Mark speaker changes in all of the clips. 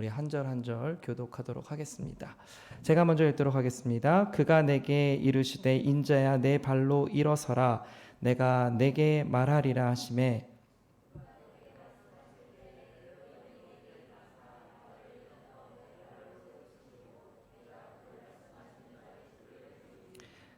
Speaker 1: 우리 한 절 한 절 교독하도록 하겠습니다. 제가 먼저 읽도록 하겠습니다. 그가 내게 이르시되 인자야 내 발로 일어서라 내가 내게 말하리라 하심에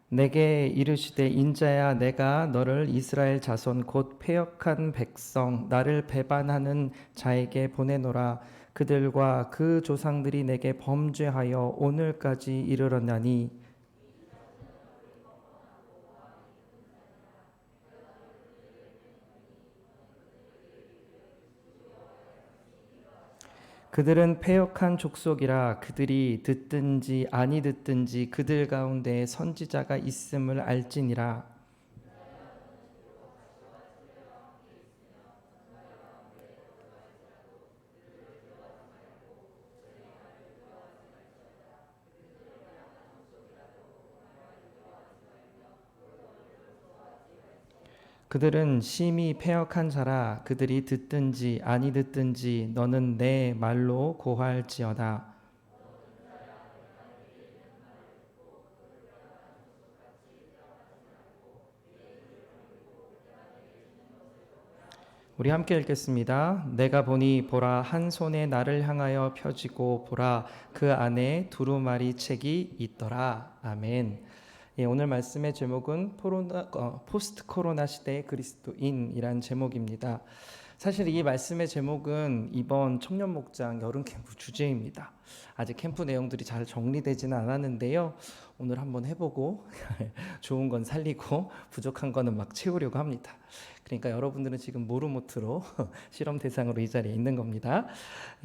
Speaker 1: 내게 이르시되 인자야 내가 너를 이스라엘 자손 곧 패역한 백성 나를 배반하는 자에게 보내노라 그들과 그 조상들이 내게 범죄하여 오늘까지 이르렀나니 그들은 패역한 족속이라 그들이 듣든지 아니 듣든지 그들 가운데 선지자가 있음을 알지니라 그들은 심히 패역한 자라 그들이 듣든지 아니 듣든지 너는 내 말로 고할지어다 우리 함께 읽겠습니다. 내가 보니 보라 한 손에 나를 향하여 펴지고 보라 그 안에 두루마리 책이 있더라. 아멘. 예, 오늘 말씀의 제목은 포로나, 어, 포스트 코로나 시대의 그리스도인이란 제목입니다. 사실 이 말씀의 제목은 이번 청년 목장 여름 캠프 주제입니다. 아직 캠프 내용들이 잘 정리되지는 않았는데요. 오늘 한번 해보고 좋은 건 살리고 부족한 거는 막 채우려고 합니다. 그러니까 여러분들은 지금 모르모트로 실험 대상으로 이 자리에 있는 겁니다.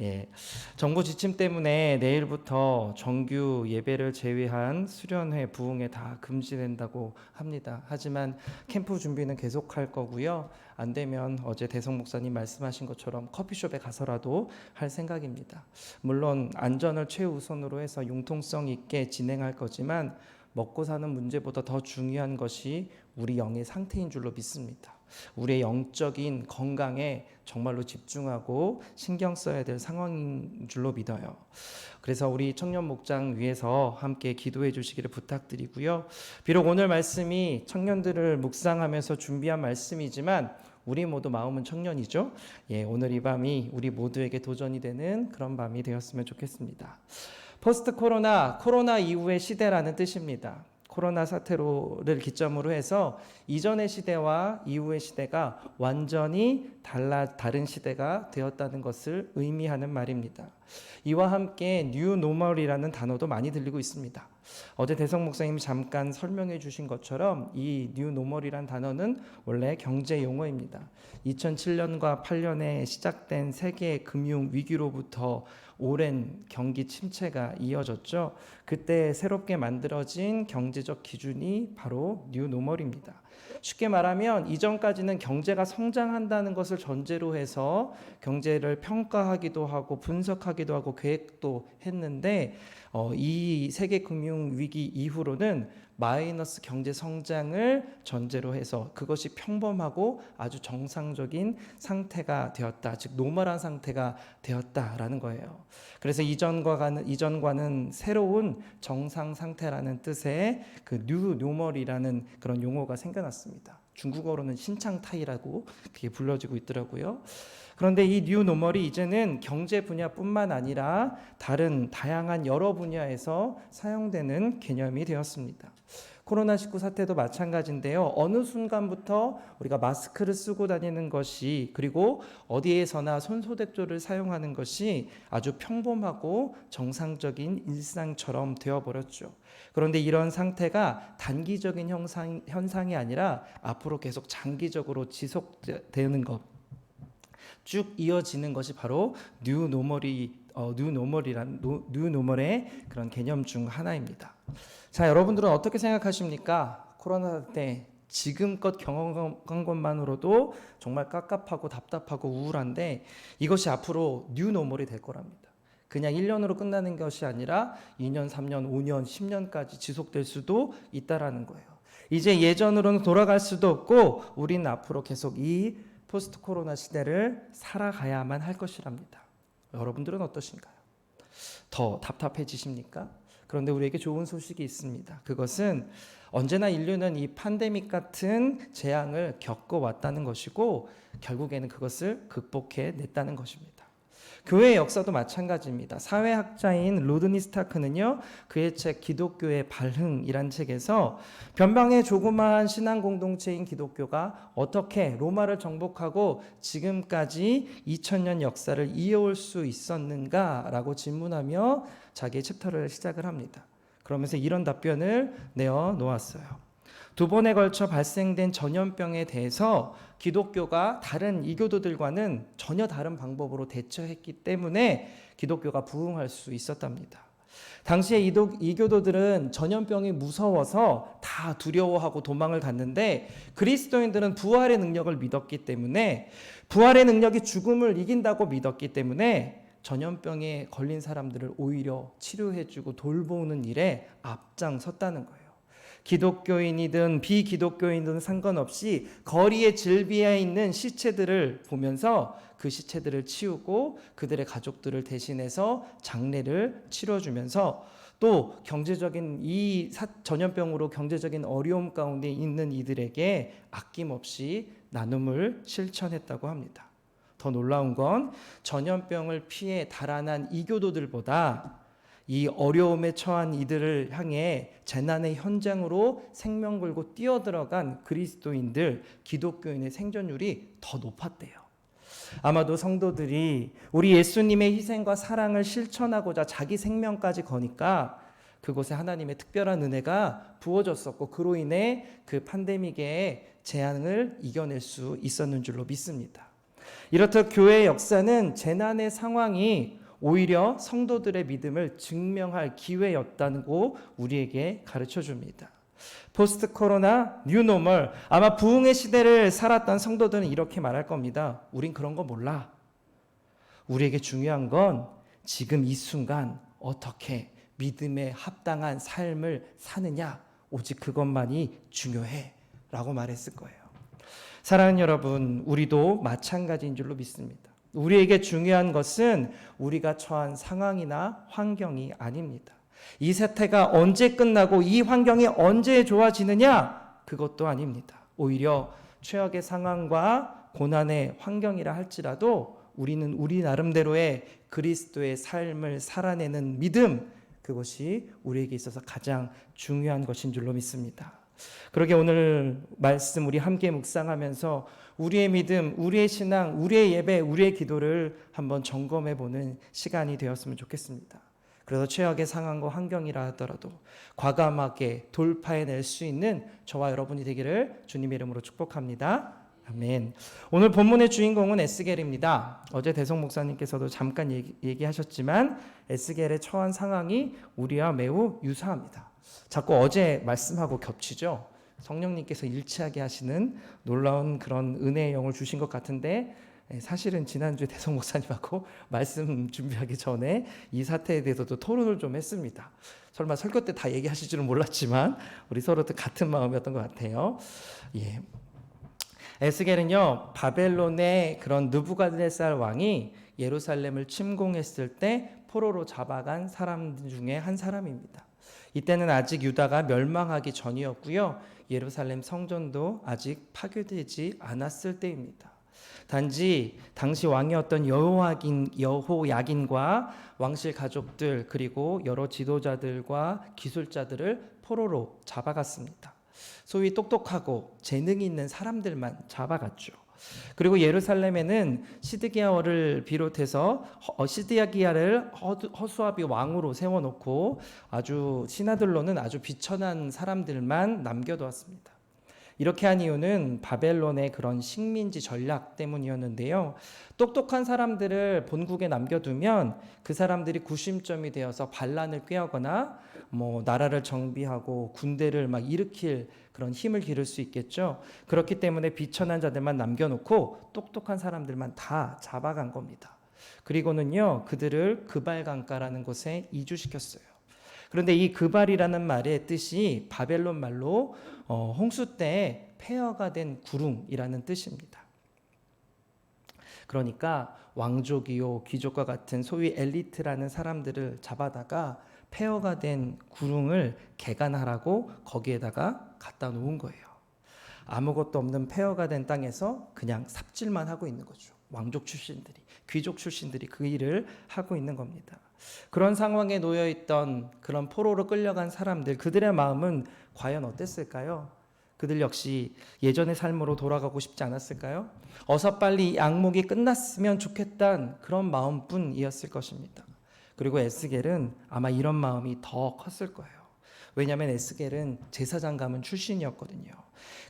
Speaker 1: 예. 정부 지침 때문에 내일부터 정규 예배를 제외한 수련회, 부흥회 다 금지된다고 합니다. 하지만 캠프 준비는 계속할 거고요. 안 되면 어제 대성 목사님 말씀하신 것처럼 커피숍에 가서라도 할 생각입니다. 물론 안전을 최우선으로 해서 융통성 있게 진행할 거지만 먹고 사는 문제보다 더 중요한 것이 우리 영의 상태인 줄로 믿습니다. 우리의 영적인 건강에 정말로 집중하고 신경 써야 될 상황인 줄로 믿어요. 그래서 우리 청년 목장 위해서 함께 기도해 주시기를 부탁드리고요. 비록 오늘 말씀이 청년들을 묵상하면서 준비한 말씀이지만 우리 모두 마음은 청년이죠. 예, 오늘 이 밤이 우리 모두에게 도전이 되는 그런 밤이 되었으면 좋겠습니다. 포스트 코로나, 코로나 이후의 시대라는 뜻입니다. 코로나 사태로를 기점으로 해서 이전의 시대와 이후의 시대가 완전히 달라 다른 시대가 되었다는 것을 의미하는 말입니다. 이와 함께 뉴 노멀이라는 단어도 많이 들리고 있습니다. 어제 대성 목사님이 잠깐 설명해 주신 것처럼 이 뉴 노멀이란 단어는 원래 경제 용어입니다. 2007년과 8년에 시작된 세계 금융 위기로부터 오랜 경기 침체가 이어졌죠. 그때 새롭게 만들어진 경제적 기준이 바로 뉴 노멀입니다. 쉽게 말하면 이전까지는 경제가 성장한다는 것을 전제로 해서 경제를 평가하기도 하고 분석하기도 하고 계획도 했는데 어, 이 세계 금융 위기 이후로는 마이너스 경제 성장을 전제로 해서 그것이 평범하고 아주 정상적인 상태가 되었다. 즉 노멀한 상태가 되었다라는 거예요. 그래서 이전과는 이전과는 새로운 정상 상태라는 뜻의 그 뉴 노멀이라는 그런 용어가 생겨났습니다. 중국어로는 신창타이라고 그게 불려지고 있더라고요. 그런데 이 뉴 노멀이 이제는 경제 분야뿐만 아니라 다른 다양한 여러 분야에서 사용되는 개념이 되었습니다. 코로나19 사태도 마찬가지인데요. 어느 순간부터 우리가 마스크를 쓰고 다니는 것이 그리고 어디에서나 손소독조를 사용하는 것이 아주 평범하고 정상적인 일상처럼 되어버렸죠. 그런데 이런 상태가 단기적인 현상, 현상이 아니라 앞으로 계속 장기적으로 지속되는 것. 쭉 이어지는 것이 바로 뉴 노멀이 어, 뉴 노멀이란 뉴 노멀의 그런 개념 중 하나입니다. 자, 여러분들은 어떻게 생각하십니까? 코로나 때 지금껏 경험한 것만으로도 정말 깝깝하고 답답하고 우울한데 이것이 앞으로 뉴 노멀이 될 거랍니다. 그냥 1년으로 끝나는 것이 아니라 2년, 3년, 5년, 10년까지 지속될 수도 있다라는 거예요. 이제 예전으로는 돌아갈 수도 없고 우리는 앞으로 계속 이 포스트 코로나 시대를 살아가야만 할 것이랍니다. 여러분들은 어떠신가요? 더 답답해지십니까? 그런데 우리에게 좋은 소식이 있습니다. 그것은 언제나 인류는 이 팬데믹 같은 재앙을 겪어왔다는 것이고 결국에는 그것을 극복해 냈다는 것입니다. 교회 역사도 마찬가지입니다. 사회학자인 로드니 스타크는요, 그의 책 기독교의 발흥이란 책에서 변방의 조그마한 신앙 공동체인 기독교가 어떻게 로마를 정복하고 지금까지 2000년 역사를 이어올 수 있었는가라고 질문하며 자기의 챕터를 시작을 합니다. 그러면서 이런 답변을 내어 놓았어요. 두 번에 걸쳐 발생된 전염병에 대해서 기독교가 다른 이교도들과는 전혀 다른 방법으로 대처했기 때문에 기독교가 부흥할 수 있었답니다. 당시에 이도, 이교도들은 전염병이 무서워서 다 두려워하고 도망을 갔는데 그리스도인들은 부활의 능력을 믿었기 때문에 부활의 능력이 죽음을 이긴다고 믿었기 때문에 전염병에 걸린 사람들을 오히려 치료해주고 돌보는 일에 앞장섰다는 거예요. 기독교인이든 비기독교인이든 상관없이 거리에 질비해 있는 시체들을 보면서 그 시체들을 치우고 그들의 가족들을 대신해서 장례를 치러주면서 또 경제적인 이 전염병으로 경제적인 어려움 가운데 있는 이들에게 아낌없이 나눔을 실천했다고 합니다. 더 놀라운 건 전염병을 피해 달아난 이교도들보다 이 어려움에 처한 이들을 향해 재난의 현장으로 생명 걸고 뛰어들어간 그리스도인들, 기독교인의 생존율이 더 높았대요. 아마도 성도들이 우리 예수님의 희생과 사랑을 실천하고자 자기 생명까지 거니까 그곳에 하나님의 특별한 은혜가 부어졌었고 그로 인해 그 팬데믹의 재앙을 이겨낼 수 있었는 줄로 믿습니다. 이렇듯 교회의 역사는 재난의 상황이 오히려 성도들의 믿음을 증명할 기회였다고 우리에게 가르쳐 줍니다. 포스트 코로나 뉴노멀 아마 부흥의 시대를 살았던 성도들은 이렇게 말할 겁니다. 우린 그런 거 몰라. 우리에게 중요한 건 지금 이 순간 어떻게 믿음에 합당한 삶을 사느냐 오직 그것만이 중요해 라고 말했을 거예요. 사랑하는 여러분, 우리도 마찬가지인 줄로 믿습니다. 우리에게 중요한 것은 우리가 처한 상황이나 환경이 아닙니다. 이 사태가 언제 끝나고 이 환경이 언제 좋아지느냐? 그것도 아닙니다. 오히려 최악의 상황과 고난의 환경이라 할지라도 우리는 우리 나름대로의 그리스도의 삶을 살아내는 믿음, 그것이 우리에게 있어서 가장 중요한 것인 줄로 믿습니다. 그러게 오늘 말씀 우리 함께 묵상하면서 우리의 믿음, 우리의 신앙, 우리의 예배, 우리의 기도를 한번 점검해 보는 시간이 되었으면 좋겠습니다. 그래서 최악의 상황과 환경이라 하더라도 과감하게 돌파해낼 수 있는 저와 여러분이 되기를 주님의 이름으로 축복합니다. 아멘. 오늘 본문의 주인공은 에스겔입니다. 어제 대성 목사님께서도 잠깐 얘기, 하셨지만 에스겔의 처한 상황이 우리와 매우 유사합니다. 자꾸 어제 말씀하고 겹치죠. 성령님께서 일치하게 하시는 놀라운 그런 은혜의 영을 주신 것 같은데 예, 사실은 지난주에 대성 목사님하고 말씀 준비하기 전에 이 사태에 대해서도 토론을 좀 했습니다. 설마 설교 때 다 얘기하실 줄은 몰랐지만 우리 서로 같은 마음이었던 것 같아요. 예. 에스겔은요 바벨론의 그런 느부갓네살 왕이 예루살렘을 침공했을 때 포로로 잡아간 사람 중에 한 사람입니다. 이때는 아직 유다가 멸망하기 전이었고요. 예루살렘 성전도 아직 파괴되지 않았을 때입니다. 단지 당시 왕이었던 여호야긴 여호야긴과 왕실 가족들 그리고 여러 지도자들과 기술자들을 포로로 잡아갔습니다. 소위 똑똑하고 재능이 있는 사람들만 잡아갔죠. 그리고 예루살렘에는 시드기야를 비롯해서 어, 시드기야를 허수아비 왕으로 세워놓고 아주 신하들로는 아주 비천한 사람들만 남겨두었습니다. 이렇게 한 이유는 바벨론의 그런 식민지 전략 때문이었는데요. 똑똑한 사람들을 본국에 남겨두면 그 사람들이 구심점이 되어서 반란을 꾀하거나 뭐 나라를 정비하고 군대를 막 일으킬 그런 힘을 기를 수 있겠죠. 그렇기 때문에 비천한 자들만 남겨놓고 똑똑한 사람들만 다 잡아간 겁니다. 그리고는요, 그들을 그발강가라는 곳에 이주시켰어요. 그런데 이 그발이라는 말의 뜻이 바벨론 말로 어, 홍수 때 폐허가 된 구름이라는 뜻입니다. 그러니까 왕족이요 귀족과 같은 소위 엘리트라는 사람들을 잡아다가 폐허가 된 구릉을 개간하라고 거기에다가 갖다 놓은 거예요. 아무것도 없는 폐허가 된 땅에서 그냥 삽질만 하고 있는 거죠. 왕족 출신들이, 귀족 출신들이 그 일을 하고 있는 겁니다. 그런 상황에 놓여 있던 그런 포로로 끌려간 사람들, 그들의 마음은 과연 어땠을까요? 그들 역시 예전의 삶으로 돌아가고 싶지 않았을까요? 어서 빨리 이 악목이 끝났으면 좋겠다는 그런 마음뿐이었을 것입니다. 그리고 에스겔은 아마 이런 마음이 더 컸을 거예요. 왜냐하면 에스겔은 제사장 가문 출신이었거든요.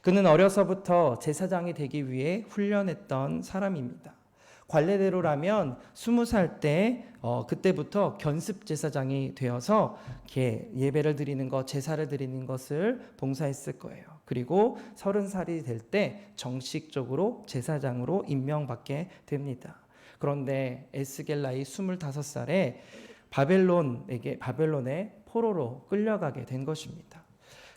Speaker 1: 그는 어려서부터 제사장이 되기 위해 훈련했던 사람입니다. 관례대로라면 스무 살때 어, 그때부터 견습 제사장이 되어서 예배를 드리는 것, 제사를 드리는 것을 봉사했을 거예요. 그리고 서른 살이 될 때 정식적으로 제사장으로 임명받게 됩니다. 그런데 에스겔 나이 25살에 바벨론에게 바벨론의 포로로 끌려가게 된 것입니다.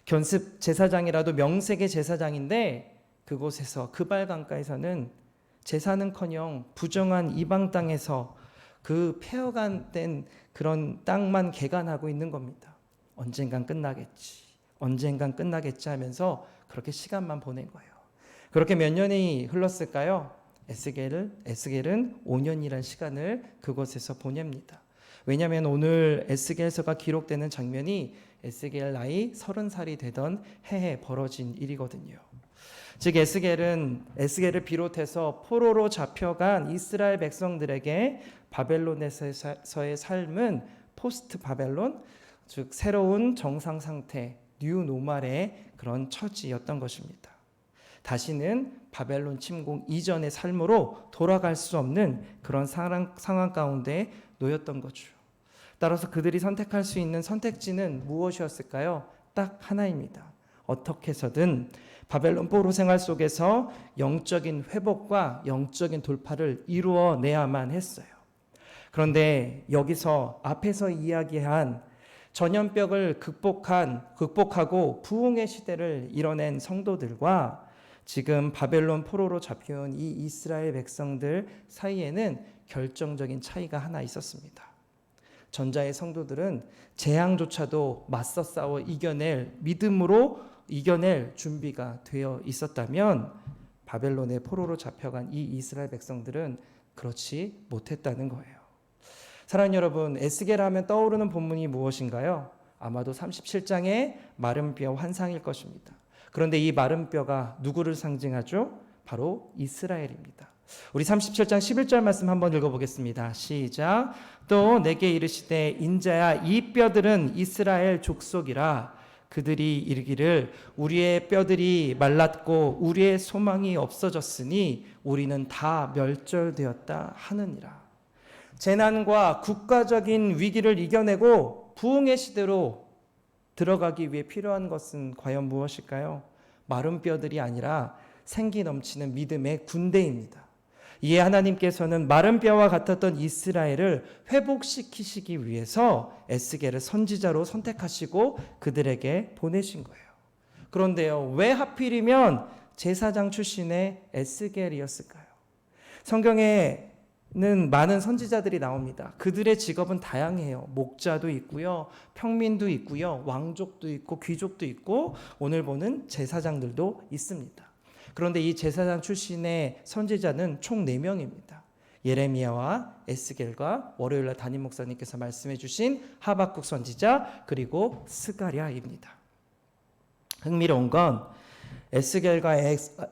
Speaker 1: 견습 제사장이라도 명색의 제사장인데 그곳에서 그발 강가에서는 제사는커녕 부정한 이방 땅에서 그 폐허간 그런 땅만 개간하고 있는 겁니다. 언젠간 끝나겠지. 언젠간 끝나겠지 하면서 그렇게 시간만 보낸 거예요. 그렇게 몇 년이 흘렀을까요? 에스겔은 5년이란 시간을 그곳에서 보냅니다. 왜냐하면 오늘 에스겔서가 기록되는 장면이 에스겔 나이 30살이 되던 해에 벌어진 일이거든요. 즉 에스겔은 에스겔을 비롯해서 포로로 잡혀간 이스라엘 백성들에게 바벨론에서의 삶은 포스트 바벨론 즉 새로운 정상 상태 뉴 노말의 그런 처지였던 것입니다. 다시는 바벨론 침공 이전의 삶으로 돌아갈 수 없는 그런 상황, 상황 가운데 놓였던 거죠. 따라서 그들이 선택할 수 있는 선택지는 무엇이었을까요? 딱 하나입니다. 어떻게 해서든 바벨론 포로 생활 속에서 영적인 회복과 영적인 돌파를 이루어내야만 했어요. 그런데 여기서 앞에서 이야기한 전염병을 극복한 극복하고 부흥의 시대를 이뤄낸 성도들과 지금 바벨론 포로로 잡혀온 이 이스라엘 백성들 사이에는 결정적인 차이가 하나 있었습니다. 전자의 성도들은 재앙조차도 맞서 싸워 이겨낼 믿음으로 이겨낼 준비가 되어 있었다면 바벨론의 포로로 잡혀간 이 이스라엘 백성들은 그렇지 못했다는 거예요. 사랑하는 여러분, 에스겔 하면 떠오르는 본문이 무엇인가요? 아마도 37장의 마른 뼈 환상일 것입니다. 그런데 이 마른 뼈가 누구를 상징하죠? 바로 이스라엘입니다. 우리 37장 11절 말씀 한번 읽어보겠습니다. 시작. 또 내게 이르시되 인자야 이 뼈들은 이스라엘 족속이라 그들이 이르기를 우리의 뼈들이 말랐고 우리의 소망이 없어졌으니 우리는 다 멸절되었다 하느니라. 재난과 국가적인 위기를 이겨내고 부흥의 시대로 들어가기 위해 필요한 것은 과연 무엇일까요? 마른 뼈들이 아니라 생기 넘치는 믿음의 군대입니다. 이에 하나님께서는 마른 뼈와 같았던 이스라엘을 회복시키시기 위해서 에스겔을 선지자로 선택하시고 그들에게 보내신 거예요. 그런데요, 왜 하필이면 제사장 출신의 에스겔이었을까요? 성경에 는 많은 선지자들이 나옵니다. 그들의 직업은 다양해요. 목자도 있고요, 평민도 있고요, 왕족도 있고 귀족도 있고 오늘 보는 제사장들도 있습니다. 그런데 이 제사장 출신의 선지자는 총 4명입니다. 예레미야와 에스겔과 월요일날 담임 목사님께서 말씀해 주신 하박국 선지자 그리고 스가랴입니다. 흥미로운 건 에스겔과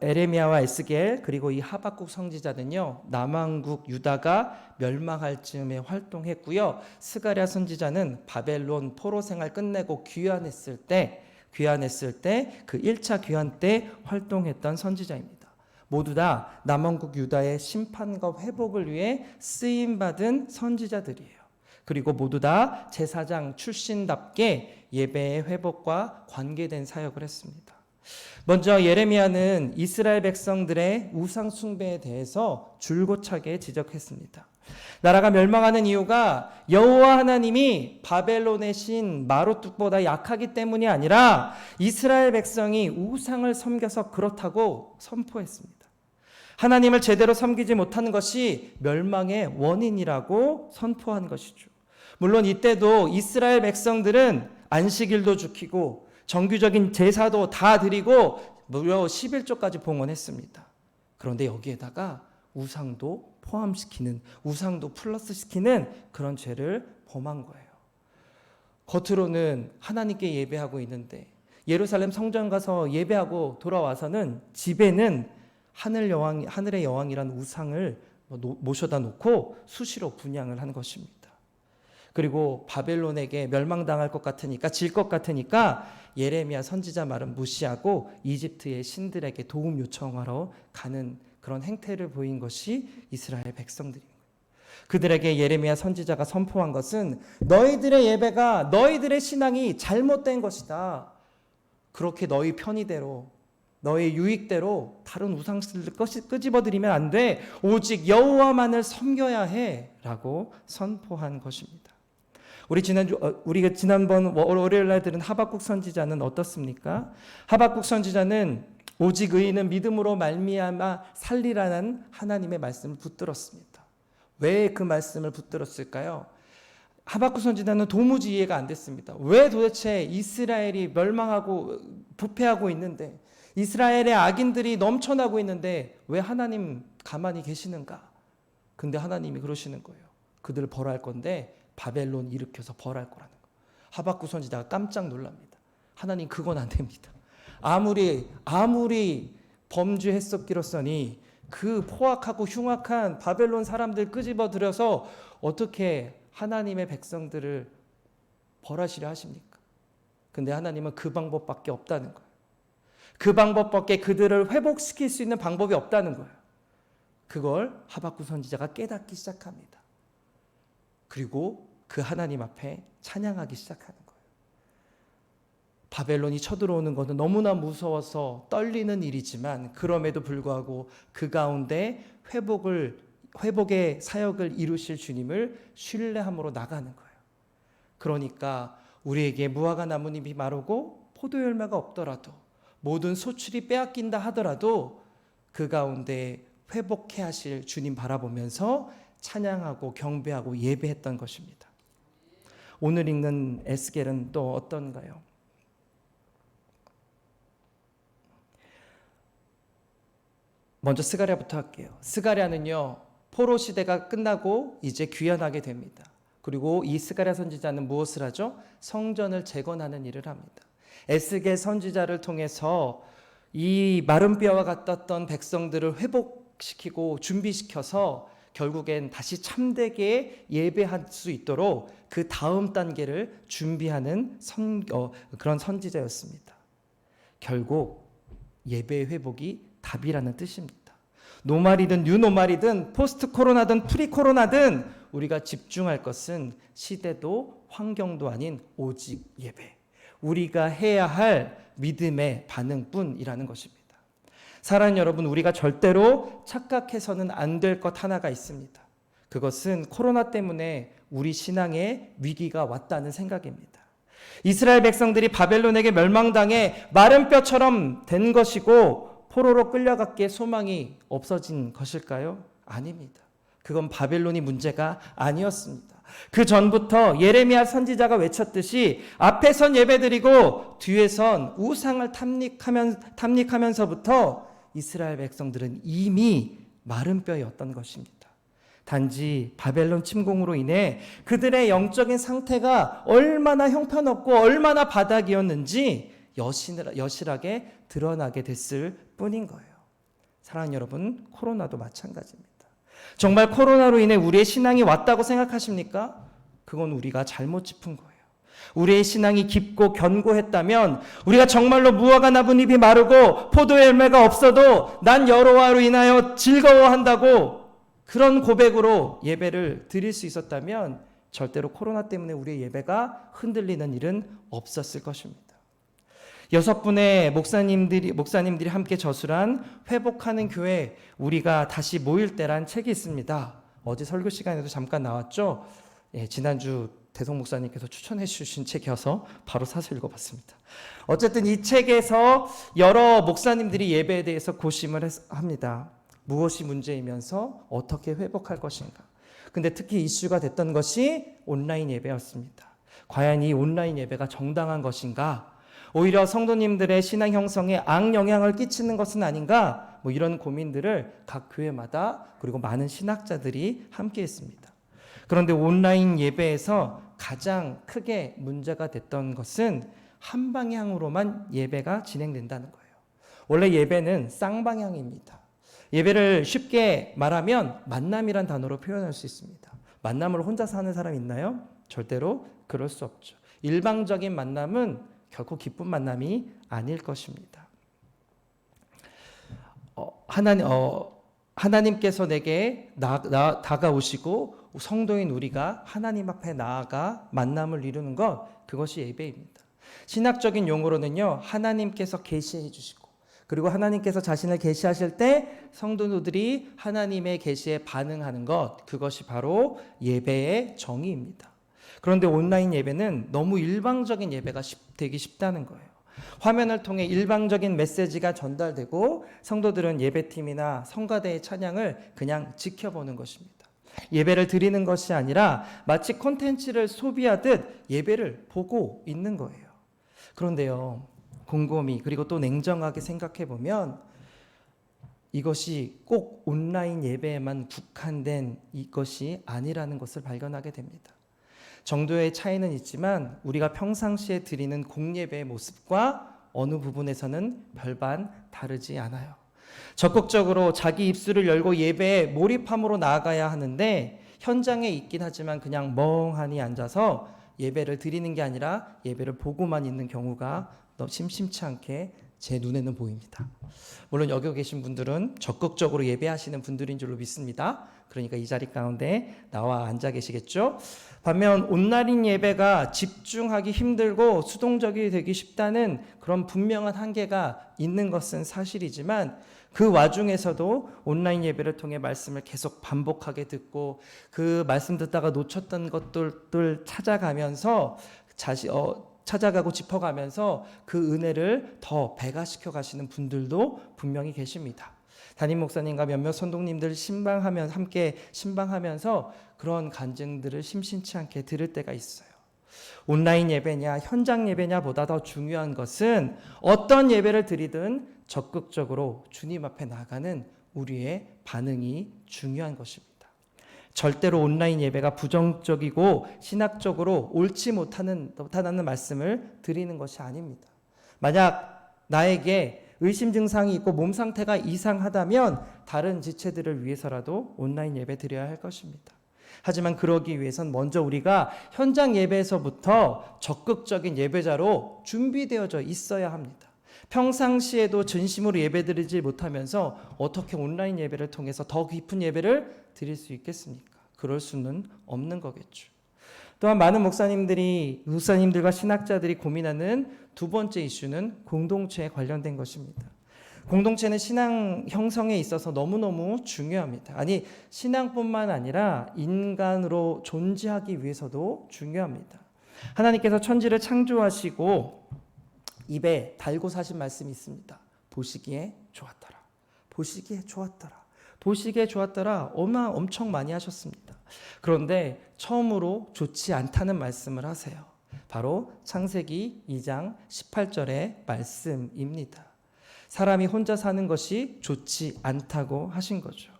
Speaker 1: 에레미야와 에스겔 그리고 이 하박국 선지자는요 남왕국 유다가 멸망할 즈음에 활동했고요 스가랴 선지자는 바벨론 포로 생활 끝내고 귀환했을 때 귀환했을 때 그 1차 귀환 때 활동했던 선지자입니다. 모두 다 남원국 유다의 심판과 회복을 위해 쓰임 받은 선지자들이에요. 그리고 모두 다 제사장 출신답게 예배의 회복과 관계된 사역을 했습니다. 먼저 예레미야는 이스라엘 백성들의 우상 숭배에 대해서 줄고차게 지적했습니다. 나라가 멸망하는 이유가 여호와 하나님이 바벨론의 신 마루뚝보다 약하기 때문이 아니라 이스라엘 백성이 우상을 섬겨서 그렇다고 선포했습니다. 하나님을 제대로 섬기지 못하는 것이 멸망의 원인이라고 선포한 것이죠. 물론 이때도 이스라엘 백성들은 안식일도 지키고 정규적인 제사도 다 드리고 무려 11조까지 봉헌했습니다. 그런데 여기에다가 우상도 포함시키는 우상도 플러스 시키는 그런 죄를 범한 거예요. 겉으로는 하나님께 예배하고 있는데 예루살렘 성전 가서 예배하고 돌아와서는 집에는 하늘 여왕 하늘의 여왕이란 우상을 뭐 모셔다 놓고 수시로 분양을 한 것입니다. 그리고 바벨론에게 멸망당할 것 같으니까 질 것 같으니까 예레미야 선지자 말은 무시하고 이집트의 신들에게 도움 요청하러 가는 그런 행태를 보인 것이 이스라엘 거예요. 그들에게 예레미야 선지자가 선포한 것은 너희들의 예배가 너희들의 신앙이 잘못된 것이다. 그렇게 너희 편의대로 너의 유익대로 다른 우상들을 끄집어들이면 안 돼. 오직 여호와만을 섬겨야 해라고 선포한 것입니다. 우리 지난주 어, 우리가 지난번 월요일 날 들은 하박국 선지자는 어떻습니까? 하박국 선지자는 오직 의인은 믿음으로 말미암아 살리라는 하나님의 말씀을 붙들었습니다. 왜 그 말씀을 붙들었을까요? 하박국 선지자는 도무지 이해가 안 됐습니다. 왜 도대체 이스라엘이 멸망하고 부패하고 있는데 이스라엘의 악인들이 넘쳐나고 있는데 왜 하나님 가만히 계시는가? 근데 하나님이 그러시는 거예요. 그들을 벌할 건데 바벨론 일으켜서 벌할 거라는 거. 하박국 선지자가 깜짝 놀랍니다. 하나님 그건 안 됩니다. 아무리 아무리 범죄했었기로서니 그 포악하고 흉악한 바벨론 사람들 끄집어 들여서 어떻게 하나님의 백성들을 벌하시려 하십니까? 근데 하나님은 그 방법밖에 없다는 거예요. 그 방법밖에 그들을 회복시킬 수 있는 방법이 없다는 거예요. 그걸 하박국 선지자가 깨닫기 시작합니다. 그리고 그 하나님 앞에 찬양하기 시작하는 거예요. 바벨론이 쳐들어오는 것은 너무나 무서워서 떨리는 일이지만 그럼에도 불구하고 그 가운데 회복을 회복의 사역을 이루실 주님을 신뢰함으로 나가는 거예요. 그러니까 우리에게 무화과 나무잎이 마르고 포도 열매가 없더라도 모든 소출이 빼앗긴다 하더라도 그 가운데 회복해 하실 주님 바라보면서 찬양하고 경배하고 예배했던 것입니다. 오늘 읽는 에스겔은 또 어떤가요? 먼저 스가랴부터 할게요. 스가랴는요, 포로 시대가 끝나고 이제 귀환하게 됩니다. 그리고 이 스가랴 선지자는 무엇을 하죠? 성전을 재건하는 일을 합니다. 에스겔 선지자를 통해서 이 마른 뼈와 같았던 백성들을 회복시키고 준비시켜서 결국엔 다시 참되게 예배할 수 있도록 그 다음 단계를 준비하는 선, 어, 그런 선지자였습니다. 결국 예배 회복이 답이라는 뜻입니다. 노말이든 뉴노말이든 포스트 코로나든 프리 코로나든 우리가 집중할 것은 시대도 환경도 아닌 오직 예배. 우리가 해야 할 믿음의 반응뿐이라는 것입니다. 사랑하는 여러분, 우리가 절대로 착각해서는 안 될 것 하나가 있습니다. 그것은 코로나 때문에 우리 신앙에 위기가 왔다는 생각입니다. 이스라엘 백성들이 바벨론에게 멸망당해 마른 뼈처럼 된 것이고 포로로 끌려갔기에 소망이 없어진 것일까요? 아닙니다. 그건 바벨론이 문제가 아니었습니다. 그 전부터 예레미야 선지자가 외쳤듯이 앞에선 예배드리고 뒤에선 우상을 탐닉하면, 탐닉하면서부터 이스라엘 백성들은 이미 마른 뼈였던 것입니다. 단지 바벨론 침공으로 인해 그들의 영적인 상태가 얼마나 형편없고 얼마나 바닥이었는지 여실하게 드러나게 됐을 뿐인 거예요. 사랑하는 여러분, 코로나도 마찬가지입니다. 정말 코로나로 인해 우리의 신앙이 왔다고 생각하십니까? 그건 우리가 잘못 짚은 거예요. 우리의 신앙이 깊고 견고했다면 우리가 정말로 무화과 나뭇잎이 마르고 포도 열매가 없어도 난 여호와로 인하여 즐거워한다고 그런 고백으로 예배를 드릴 수 있었다면 절대로 코로나 때문에 우리의 예배가 흔들리는 일은 없었을 것입니다. 여섯 분의 목사님들이 목사님들이 함께 저술한 회복하는 교회 우리가 다시 모일 때란 책이 있습니다. 어제 설교 시간에도 잠깐 나왔죠. 예, 지난주 대성 목사님께서 추천해 주신 책이어서 바로 사서 읽어봤습니다. 어쨌든 이 책에서 여러 목사님들이 예배에 대해서 고심을 합니다. 무엇이 문제이면서 어떻게 회복할 것인가. 근데 특히 이슈가 됐던 것이 온라인 예배였습니다. 과연 이 온라인 예배가 정당한 것인가? 오히려 성도님들의 신앙 형성에 악영향을 끼치는 것은 아닌가? 뭐 이런 고민들을 각 교회마다 그리고 많은 신학자들이 함께 했습니다. 그런데 온라인 예배에서 가장 크게 문제가 됐던 것은 한 방향으로만 예배가 진행된다는 거예요. 원래 예배는 쌍방향입니다. 예배를 쉽게 말하면 만남이란 단어로 표현할 수 있습니다. 만남을 혼자서 하는 사람 있나요? 절대로 그럴 수 없죠. 일방적인 만남은 결코 기쁜 만남이 아닐 것입니다. 어, 하나님, 어, 하나님께서 내게 나, 나, 다가오시고 성도인 우리가 하나님 앞에 나아가 만남을 이루는 것 그것이 예배입니다. 신학적인 용어로는요 하나님께서 계시해 주시고 그리고 하나님께서 자신을 계시하실 때 성도들이 하나님의 계시에 반응하는 것 그것이 바로 예배의 정의입니다. 그런데 온라인 예배는 너무 일방적인 예배가 쉽, 되기 쉽다는 거예요. 화면을 통해 일방적인 메시지가 전달되고 성도들은 예배팀이나 성가대의 찬양을 그냥 지켜보는 것입니다. 예배를 드리는 것이 아니라 마치 콘텐츠를 소비하듯 예배를 보고 있는 거예요. 그런데요, 곰곰이 그리고 또 냉정하게 생각해 보면 이것이 꼭 온라인 예배에만 국한된 이것이 아니라는 것을 발견하게 됩니다. 정도의 차이는 있지만 우리가 평상시에 드리는 공예배의 모습과 어느 부분에서는 별반 다르지 않아요. 적극적으로 자기 입술을 열고 예배에 몰입함으로 나아가야 하는데 현장에 있긴 하지만 그냥 멍하니 앉아서 예배를 드리는 게 아니라 예배를 보고만 있는 경우가 너무 심심치 않게 제 눈에는 보입니다. 물론 여기 계신 분들은 적극적으로 예배하시는 분들인 줄로 믿습니다. 그러니까 이 자리 가운데 나와 앉아 계시겠죠? 반면 온라인 예배가 집중하기 힘들고 수동적이 되기 쉽다는 그런 분명한 한계가 있는 것은 사실이지만 그 와중에서도 온라인 예배를 통해 말씀을 계속 반복하게 듣고 그 말씀 듣다가 놓쳤던 것들을 찾아가면서 자시, 어, 찾아가고 짚어가면서 그 은혜를 더 배가시켜 가시는 분들도 분명히 계십니다. 담임 목사님과 몇몇 선동님들 신방하면 함께 신방하면서 그런 간증들을 심심치 않게 들을 때가 있어요. 온라인 예배냐 현장 예배냐 보다 더 중요한 것은 어떤 예배를 드리든 적극적으로 주님 앞에 나가는 우리의 반응이 중요한 것입니다. 절대로 온라인 예배가 부정적이고 신학적으로 옳지 못하는 못하다는 말씀을 드리는 것이 아닙니다. 만약 나에게 의심 증상이 있고 몸 상태가 이상하다면 다른 지체들을 위해서라도 온라인 예배 드려야 할 것입니다. 하지만 그러기 위해선 먼저 우리가 현장 예배에서부터 적극적인 예배자로 준비되어져 있어야 합니다. 평상시에도 진심으로 예배드리지 못하면서 어떻게 온라인 예배를 통해서 더 깊은 예배를 드릴 수 있겠습니까? 그럴 수는 없는 거겠죠. 또한 많은 목사님들이 목사님들과 신학자들이 고민하는 두 번째 이슈는 공동체에 관련된 것입니다. 공동체는 신앙 형성에 있어서 너무너무 중요합니다. 아니, 신앙뿐만 아니라 인간으로 존재하기 위해서도 중요합니다. 하나님께서 천지를 창조하시고 입에 달고 사신 말씀이 있습니다. 보시기에 좋았더라. 보시기에 좋았더라. 보시기에 좋았더라. 엄마 엄청 많이 하셨습니다. 그런데 처음으로 좋지 않다는 말씀을 하세요. 바로 창세기 2장 18절의 말씀입니다. 사람이 혼자 사는 것이 좋지 않다고 하신 거죠.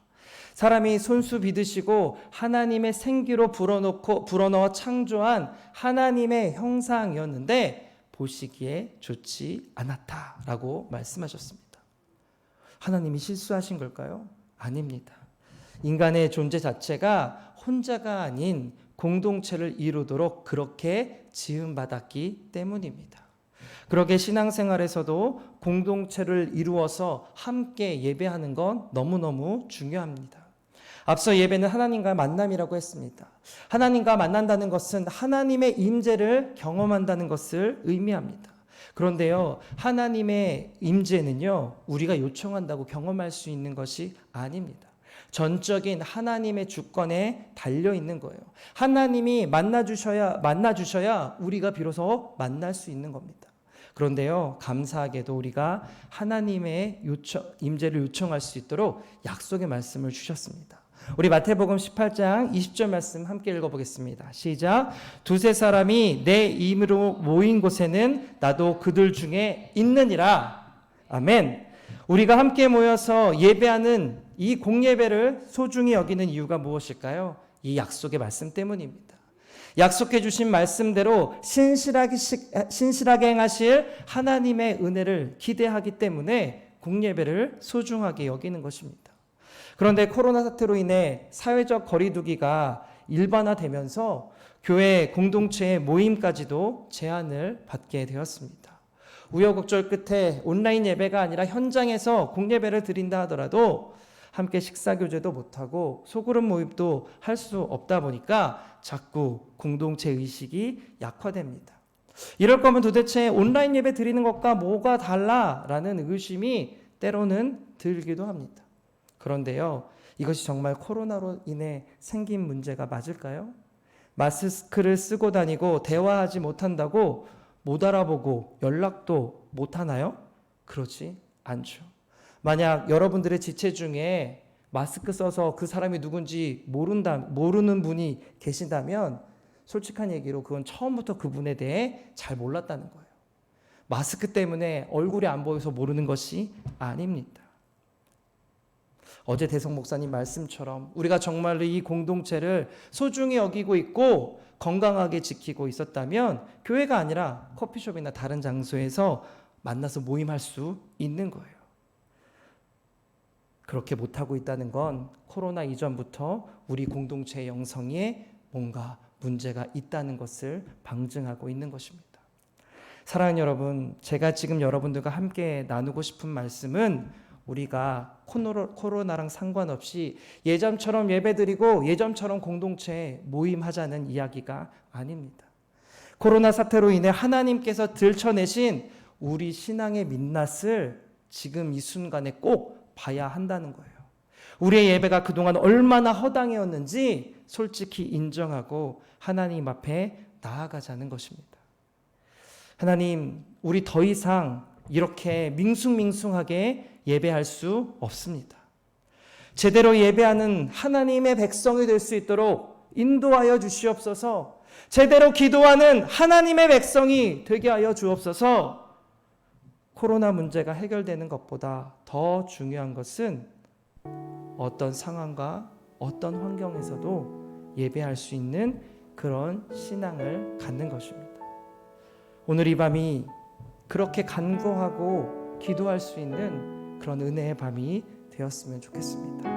Speaker 1: 사람이 손수 비드시고 하나님의 생기로 불어넣고 불어넣어 창조한 하나님의 형상이었는데 보시기에 좋지 않았다라고 말씀하셨습니다. 하나님이 실수하신 걸까요? 아닙니다. 인간의 존재 자체가 혼자가 아닌 공동체를 이루도록 그렇게 지음받았기 때문입니다. 그러게 신앙생활에서도 공동체를 이루어서 함께 예배하는 건 너무너무 중요합니다. 앞서 예배는 하나님과 만남이라고 했습니다. 하나님과 만난다는 것은 하나님의 임재를 경험한다는 것을 의미합니다. 그런데요, 하나님의 임재는요, 우리가 요청한다고 경험할 수 있는 것이 아닙니다. 전적인 하나님의 주권에 달려 있는 거예요. 하나님이 만나 주셔야 만나 주셔야 우리가 비로소 만날 수 있는 겁니다. 그런데요, 감사하게도 우리가 하나님의 요청, 임재를 요청할 수 있도록 약속의 말씀을 주셨습니다. 우리 마태복음 18장 20절 말씀 함께 읽어보겠습니다. 시작. 두세 사람이 내 이름으로 모인 곳에는 나도 그들 중에 있느니라. 아멘. 우리가 함께 모여서 예배하는 이 공예배를 소중히 여기는 이유가 무엇일까요? 이 약속의 말씀 때문입니다. 약속해 주신 말씀대로 신실하게, 신실하게 행하실 하나님의 은혜를 기대하기 때문에 공예배를 소중하게 여기는 것입니다. 그런데 코로나 사태로 인해 사회적 거리두기가 일반화되면서 교회 공동체의 모임까지도 제한을 받게 되었습니다. 우여곡절 끝에 온라인 예배가 아니라 현장에서 공예배를 드린다 하더라도 함께 식사 교제도 못하고 소그룹 모임도 할 수 없다 보니까 자꾸 공동체 의식이 약화됩니다. 이럴 거면 도대체 온라인 예배 드리는 것과 뭐가 달라라는 의심이 때로는 들기도 합니다. 그런데요, 이것이 정말 코로나로 인해 생긴 문제가 맞을까요? 마스크를 쓰고 다니고 대화하지 못한다고 못 알아보고 연락도 못 하나요? 그렇지 않죠. 만약 여러분들의 지체 중에 마스크 써서 그 사람이 누군지 모른다, 모르는 분이 계신다면 솔직한 얘기로 그건 처음부터 그분에 대해 잘 몰랐다는 거예요. 마스크 때문에 얼굴이 안 보여서 모르는 것이 아닙니다. 어제 대성 목사님 말씀처럼 우리가 정말로 이 공동체를 소중히 여기고 있고 건강하게 지키고 있었다면 교회가 아니라 커피숍이나 다른 장소에서 만나서 모임할 수 있는 거예요. 그렇게 못하고 있다는 건 코로나 이전부터 우리 공동체 영성에 뭔가 문제가 있다는 것을 방증하고 있는 것입니다. 사랑하는 여러분, 제가 지금 여러분들과 함께 나누고 싶은 말씀은 우리가 코로나랑 상관없이 예전처럼 예배드리고 예전처럼 공동체 모임하자는 이야기가 아닙니다. 코로나 사태로 인해 하나님께서 들춰내신 우리 신앙의 민낯을 지금 이 순간에 꼭 봐야 한다는 거예요. 우리의 예배가 그동안 얼마나 허당이었는지 솔직히 인정하고 하나님 앞에 나아가자는 것입니다. 하나님, 우리 더 이상 이렇게 밍숭밍숭하게 예배할 수 없습니다. 제대로 예배하는 하나님의 백성이 될 수 있도록 인도하여 주시옵소서. 제대로 기도하는 하나님의 백성이 되게 하여 주옵소서. 코로나 문제가 해결되는 것보다 더 중요한 것은 어떤 상황과 어떤 환경에서도 예배할 수 있는 그런 신앙을 갖는 것입니다. 오늘 이 밤이 그렇게 간구하고 기도할 수 있는 그런 은혜의 밤이 되었으면 좋겠습니다.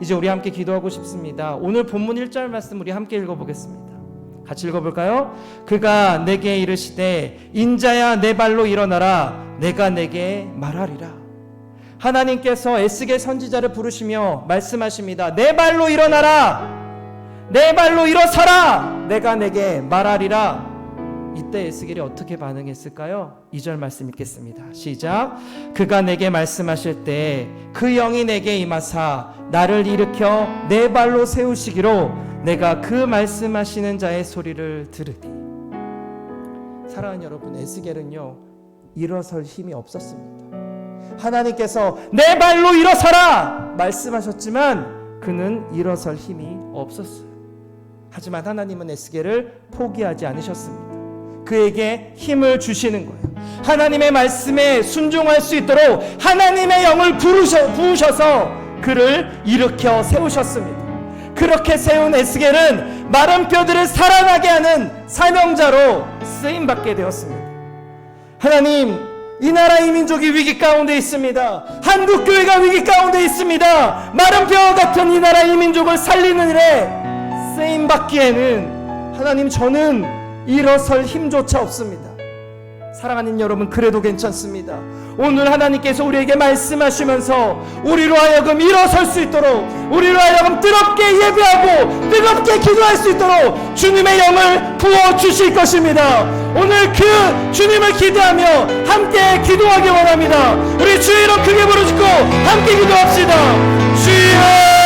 Speaker 1: 이제 우리 함께 기도하고 싶습니다. 오늘 본문 1절 말씀 우리 함께 읽어보겠습니다. 같이 읽어볼까요? 그가 내게 이르시되 인자야 내 발로 일어나라 내가 내게 말하리라. 하나님께서 에스겔 선지자를 부르시며 말씀하십니다. 내 발로 일어나라. 내 발로 일어서라. 내가 내게 말하리라. 이때 에스겔이 어떻게 반응했을까요? 2절 말씀 읽겠습니다. 시작. 그가 내게 말씀하실 때 그 영이 내게 임하사 나를 일으켜 내 발로 세우시기로 내가 그 말씀하시는 자의 소리를 들으리. 사랑하는 여러분, 에스겔은요 일어설 힘이 없었습니다. 하나님께서 내 발로 일어서라 말씀하셨지만 그는 일어설 힘이 없었어요. 하지만 하나님은 에스겔을 포기하지 않으셨습니다. 그에게 힘을 주시는 거예요. 하나님의 말씀에 순종할 수 있도록 하나님의 영을 부르셔, 부으셔서 그를 일으켜 세우셨습니다. 그렇게 세운 에스겔은 마른 뼈들을 살아나게 하는 사명자로 쓰임 받게 되었습니다. 하나님, 이 나라 이 민족이 위기 가운데 있습니다. 한국 교회가 위기 가운데 있습니다. 마른 뼈 같은 이 나라 이 민족을 살리는 일에 쓰임 받기에는 하나님 저는 일어설 힘조차 없습니다. 사랑하는 여러분 그래도 괜찮습니다. 오늘 하나님께서 우리에게 말씀하시면서 우리로 하여금 일어설 수 있도록 우리로 하여금 뜨겁게 예배하고 뜨겁게 기도할 수 있도록 주님의 영을 부어 주실 것입니다. 오늘 그 주님을 기대하며 함께 기도하기 원합니다. 우리 주의 이름 크게 부르짖고 함께 기도합시다. 주여